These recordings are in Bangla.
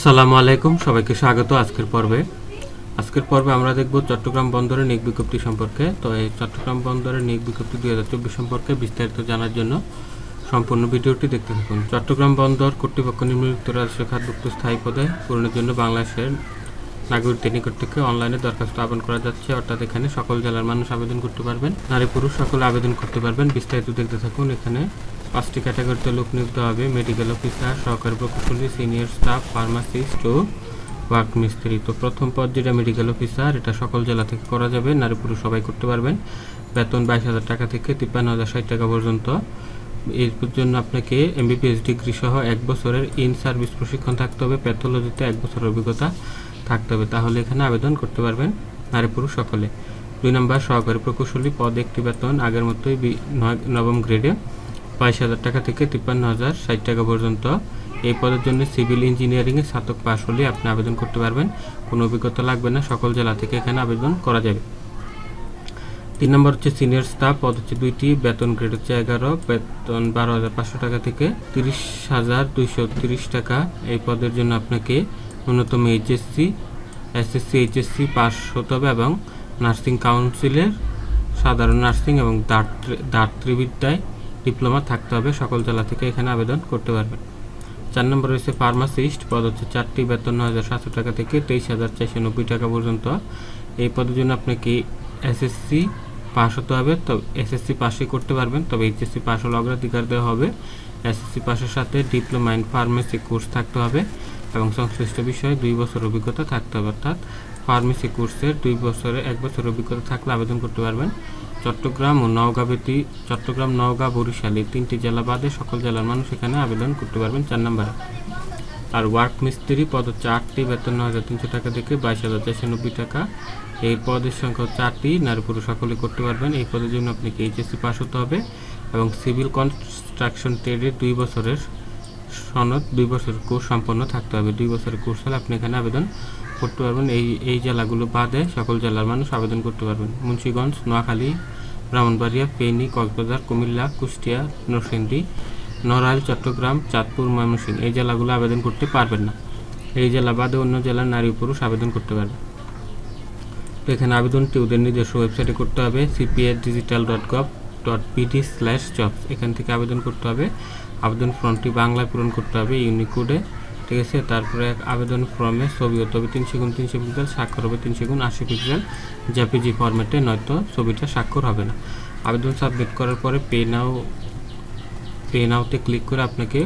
আসসালামু আলাইকুম, সবাইকে স্বাগত আজকের পর্বে। আজকের পর্বে আমরা দেখব চট্টগ্রাম বন্দরের নিয়োগ বিজ্ঞপ্তি সম্পর্কে। তো এই চট্টগ্রাম বন্দরের নিয়োগ বিজ্ঞপ্তি দুই হাজার চব্বিশ সম্পর্কে বিস্তারিত জানার জন্য সম্পূর্ণ ভিডিওটি দেখতে থাকুন। চট্টগ্রাম বন্দর কর্তৃপক্ষ নিম্নলিখিত রাজস্ব খাতভুক্ত স্থায়ী পদে পূরণের জন্য বাংলাদেশের নাগরিকদের নিকট থেকে অনলাইনে দরখাস্ত আহ্বান করা যাচ্ছে। অর্থাৎ এখানে সকল জেলার মানুষ আবেদন করতে পারবেন, নারী পুরুষ সকলে আবেদন করতে পারবেন। বিস্তারিত দেখতে থাকুন এখানে। পাঁচটি ক্যাটাগরিতে লোক নিয়োগ দেওয়া হবে। মেডিকেল অফিসার, সহকারী প্রকৌশলী, সিনিয়র স্টাফ, ফার্মাসিস্ট ও ওয়ার্ক মিস্ত্রি তো প্রথম পদ যেটা মেডিকেল অফিসার, এটা সকল জেলা থেকে করা যাবে। নারী পুরুষ সবাই করতে পারবেন। বেতন বাইশ হাজার টাকা থেকে তিপ্পান্ন হাজার ষাট টাকা পর্যন্ত। এর জন্য আপনাকে এমবিবিএস ডিগ্রি সহ এক বছরের ইন সার্ভিস প্রশিক্ষণ থাকতে হবে। প্যাথোলজিতে এক বছরের অভিজ্ঞতা থাকতে হবে। তাহলে এখানে আবেদন করতে পারবেন নারী পুরুষ সকলে। দুই নম্বর, সহকারী প্রকৌশলী, পদ একটি বেতন। আগের মতোই নবম গ্রেডে বাইশ হাজার টাকা থেকে তিপ্পান্ন হাজার ষাট টাকা পর্যন্ত। এই পদের জন্য সিভিল ইঞ্জিনিয়ারিংয়ে স্নাতক পাশ হলে আপনি আবেদন করতে পারবেন। কোনো অভিজ্ঞতা লাগবে না, সকল জেলা থেকে এখানে আবেদন করা যাবে। তিন নম্বর হচ্ছে সিনিয়র স্টাফ, পদ হচ্ছে দুইটি, বেতন গ্রেড হচ্ছে এগারো, বেতন বারো হাজার পাঁচশো টাকা থেকে তিরিশ হাজার দুইশো তিরিশ টাকা। এই পদের জন্য আপনাকে ন্যূনতম এইচএসসি, এসএসসি, এইচএসসি পাস হতে হবে এবং নার্সিং কাউন্সিলের সাধারণ নার্সিং এবং দাঁত- দাঁতৃবিদ্যায় ডিপ্লোমা থাকতে হবে, সকল জেলা থেকে এখানে আবেদন করতে পারবেন। চার নম্বর রয়েছে ফার্মাসিস্ট, পদ হচ্ছে চারটি, বেতন নয় হাজার সাতশো টাকা থেকে তেইশ হাজার চারশো নব্বই টাকা পর্যন্ত। এই পদের জন্য আপনাকে এসএসসি পাস হতে হবে? তবে এসএসসি পাসই করতে পারবেন, তবে এইচএসসি পাস হলে অগ্রাধিকার দেওয়া হবে। এসএসসি পাসের সাথে ডিপ্লোমা ইন ফার্মেসি কোর্স থাকতে হবে। এবং সংশ্লিষ্ট বিষয়ে দুই বছর অভিজ্ঞতা থাকতে হবে, অর্থাৎ ফার্মেসি কোর্সের দুই বছরে এক বছর অভিজ্ঞতা থাকলে আবেদন করতে পারবেন। চট্টগ্রাম ও নওগাঁ ব্যতী চট্টগ্রাম, নওগাঁ, বরিশাল এই তিনটি জেলা বাদে সকল জেলার মানুষ এখানে আবেদন করতে পারবেন চার নম্বরে। আর ওয়ার্ক মিস্ত্রি পদ হচ্ছে আটটি বেতন নয় হাজার তিনশো টাকা থেকে বাইশ হাজার চারশো নব্বই টাকা। এই পদের সংখ্যা চারটি, নারী পুরুষ সকলে করতে পারবেন। এই পদের জন্য আপনাকে এইচএসসি পাস হতে হবে এবং সিভিল কনস্ট্রাকশন ট্রেডের দুই বছরের সনদ দুই বছরের কোর্স সম্পন্ন থাকতে হবে। দুই বছরের কোর্স হলে আপনি এখানে আবেদন করতে পারবেন। এই এই জেলাগুলো বাদে সকল জেলার মানুষ আবেদন করতে পারবেন। মুন্সিগঞ্জ, নোয়াখালী, ব্রাহ্মণবাড়িয়া, ফেনী, কক্সবাজার, কুমিল্লা, কুষ্টিয়া, নরসিংদী, নড়াইল, চট্টগ্রাম, চাঁদপুর, ময়মনসিংহ এই জেলাগুলো আবেদন করতে পারবেন না। এই জেলা বাদে অন্য জেলার নারী পুরুষ আবেদন করতে পারবে। তো এখানে আবেদনটি ওদের নিজস্ব ওয়েবসাইটে করতে হবে CPS digital dot gov dot PD slash jobs এখান থেকে আবেদন করতে হবে। আবেদন ফর্মটি বাংলায় পূরণ করতে হবে ইউনিকোডে ঠিক আছে? তারপরে আবেদন ফর্মে ছবি হতে হবে তিনশো গুণ তিনশো পিক্সেল স্বাক্ষর হবে তিনশো গুণ আশি পিক্সেল জেপিজি ফরম্যাটে নয়তো ছবিটা স্বাক্ষর হবে না। আবেদন সাবমিট করার পরে পে নাও পে নাওতে ক্লিক করে আপনাকে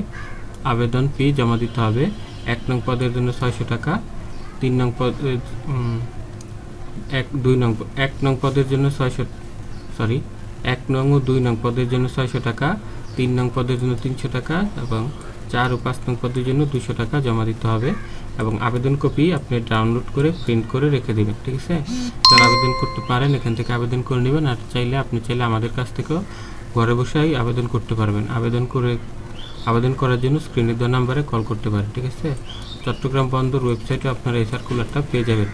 আবেদন ফি জমা দিতে হবে। এক নং পদের জন্য ছয়শো টাকা, তিন নং পদ এক, দুই নং, এক নং পদের জন্য ছয়শো সরি এক নং ও দুই নং পদের জন্য ছয়শো টাকা, তিন নং পদের জন্য তিনশো টাকা এবং চার ও পাঁচ নং পদের জন্য দুশো টাকা জমা দিতে হবে এবং আবেদন কপি আপনি ডাউনলোড করে প্রিন্ট করে রেখে দেবেন, ঠিক আছে? যারা আবেদন করতে পারেন, এখান থেকে আবেদন করে নেবেন আর চাইলে আপনি চাইলে আমাদের কাছ থেকেও ঘরে বসেই আবেদন করতে পারবেন। আবেদন করে, আবেদন করার জন্য স্ক্রিনে দেওয়া নাম্বারে কল করতে পারেন, ঠিক আছে? চট্টগ্রাম বন্দর ওয়েবসাইটে আপনারা এই সার্কুলারটা পেয়ে যাবেন।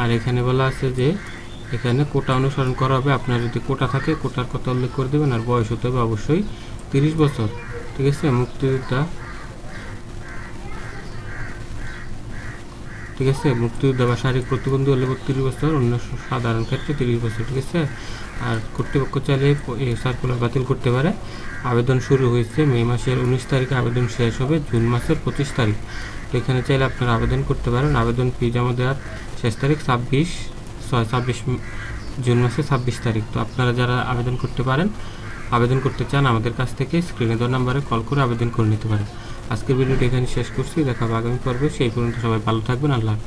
আর এখানে বলা আছে যে এখানে কোটা অনুসরণ করা হবে। আপনার যদি কোটা থাকে, কোটার কথা উল্লেখ করে দেবেন আর বয়স হতে হবে অবশ্যই তিরিশ বছর। ঠিক আছে? মুক্তিযোদ্ধা। ঠিক আছে? মুক্তিযোদ্ধা বা শারীরিক প্রতিবন্ধী হলে তিরিশ বছর, অন্য সাধারণ ক্ষেত্রে তিরিশ বছর। ঠিক আছে? আর কর্তৃপক্ষ চাইলে সার্কুলার বাতিল করতে পারে। আবেদন শুরু হয়েছে মে মাসের উনিশ তারিখে। আবেদন শেষ হবে জুন মাসের পঁচিশ তারিখ। তো এখানে চাইলে আপনারা আবেদন করতে পারেন। আবেদন ফি জমা দেওয়ার শেষ তারিখ ছাব্বিশ। ছয়, ছাব্বিশ জুন মাসে ছাব্বিশ তারিখ। তো আপনারা যারা আবেদন করতে পারেন, আবেদন করতে চান, আমাদের কাছ থেকে স্ক্রিনে দেওয়ার নাম্বারে কল করে আবেদন করে নিতে পারেন। আজকের ভিডিওটি এখানে শেষ করছি। দেখা আগামী পর্বে। সেই পর্যন্ত সবাই ভালো থাকবেন। আল্লাহ হাফেজ।